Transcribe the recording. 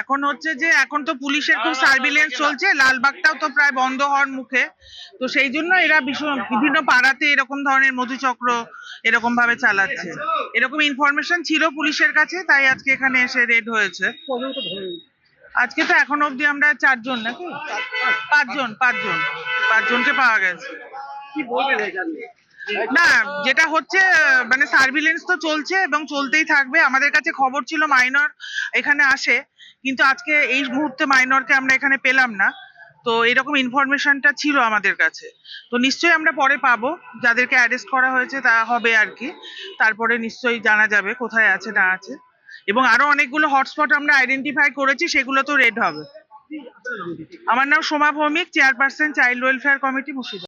এখন হচ্ছে যে এখন তো পুলিশের খুব সার্ভিলেন্স চলছে লালবাগটাও তো প্রায় বন্ধ হওয়ার মুখে। তো সেই জন্য এরা ভীষণ বিভিন্ন পাড়াতে এরকম ধরনের মধুচক্র এরকম ভাবে চালাচ্ছে। এরকম ইনফরমেশন ছিল পুলিশের কাছে তাই আজকে এখানে এসে রেড হয়েছে। আজকে তো এখন অবধি আমরা চারজন নাকি? পাঁচজন পাঁচজন। পাঁচজনকে পাওয়া গেছে। কি বলবেন? না, যেটা হচ্ছে মানে সার্ভিলেন্স তো চলছে এবং চলতেই থাকবে। আমাদের কাছে খবর ছিল মাইনর এখানে আসে, কিন্তু আজকে এই মুহূর্তে মাইনরকে আমরা এখানে পেলাম না। তো এরকম ইনফরমেশনটা ছিল আমাদের কাছে। তো নিশ্চয়ই আমরা পরে পাবো, যাদেরকে অ্যারেস্ট করা হয়েছে তা হবে আর কি। তারপরে নিশ্চয়ই জানা যাবে কোথায় আছে, না আছে। এবং আরও অনেকগুলো হটস্পট আমরা আইডেন্টিফাই করেছি, সেগুলো তো রেড হবে। আমার নাম Soma Bhowmik chairperson child welfare committee Murshidabad.